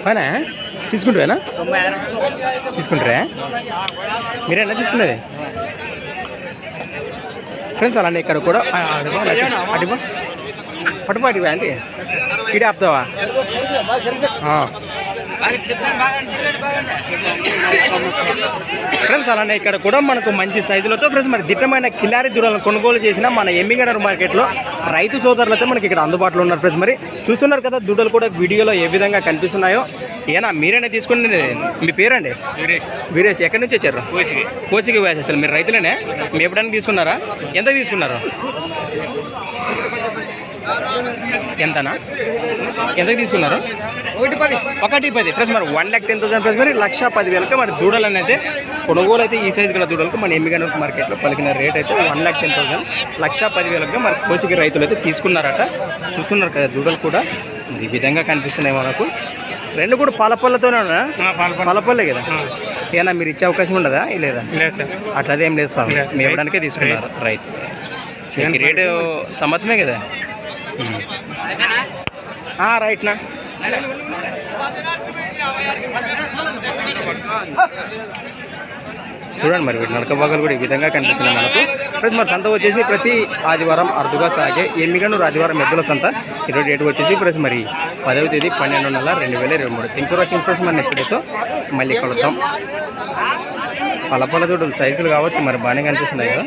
అవునా తీసుకుంటారా తీసుకుంటారా మీరేనా తీసుకునేది ఫ్రెండ్స్ అలానే ఇక్కడ కూడా ఆ, అడిగో, అంటే పట్టుపో ఇడే ఆపుతావా? ఫ్రెండ్స్ అలానే ఇక్కడ కూడా మనకు మంచి సైజులతో ఫ్రెండ్స్ మరి దిట్టమైన కిలారి దూరాలను కొనుగోలు చేసిన మన ఎమ్మిగడర్ మార్కెట్లో రైతు సోదరులతో మనకి ఇక్కడ అందుబాటులో ఉన్నారు ఫ్రెండ్స్ మరి చూస్తున్నారు కదా దూడలు కూడా వీడియోలో ఏ విధంగా కనిపిస్తున్నాయో. ఏనా మీరేనా తీసుకునేది? మీ పేరండి? వీరేష్. ఎక్కడి నుంచి వచ్చారు? కోసికి కోసికి వేసేస్తారు మీరు రైతులేనే? మీ ఎప్పుడైనా తీసుకున్నారా? ఎంత తీసుకున్నారు? ఎంతనా? ఎంతకి తీసుకున్నారు? ఒకటి పది. ఒకటి పది. ఫ్రెండ్స్ మరి one lakh ten thousand friends మరి లక్ష పదివేలకు మరి దూడలు అనేది కొనుగోలు అయితే ఈ సైజు గల దూడలకు మన ఎమ్మిగన మార్కెట్లో పలికిన రేట్ అయితే వన్ ల్యాక్ టెన్ థౌసండ్ లక్ష పదివేలకు మరి కోసికి రైతులు అయితే తీసుకున్నారట. చూస్తున్నారు కదా దూడలు కూడా. ఈ విధంగా కనిపిస్తున్నాయి మనకు. రెండు కూడా పాలపల్లతోనే ఉన్నా పాలపల్లే కదా? ఏనా మీరు ఇచ్చే అవకాశం ఉండదా? లేదా? లేదు సార్. అట్లదేం లేదు సార్. మీ ఇవ్వడానికే తీసుకున్నారు. రైట్. మీకు రేటు సమ్మతమే కదా? రైట్నా చూడండి మరి నడక భాగాలు కూడా ఈ విధంగా కనిపిస్తున్నాయి మనకు. ప్రతి మరి సంత వచ్చేసి ప్రతి ఆదివారం అరుదుగా సాగే ఎమ్మిగనూరు ఆదివారం ఎద్దుల సంత. ఇరవై డేట్ వచ్చేసి ప్రతి మరి పదవ తేదీ పన్నెండు నెల రెండు వేల ఇరవై మూడు. థింగ్స్ వచ్చిన ఫ్రెండ్స్ మరి నెక్స్ట్ డేతో మళ్ళీ కలుద్దాం. పలపల దూడలు సైజులు కావచ్చు మరి బాగానే కనిపిస్తున్నాయి కదా.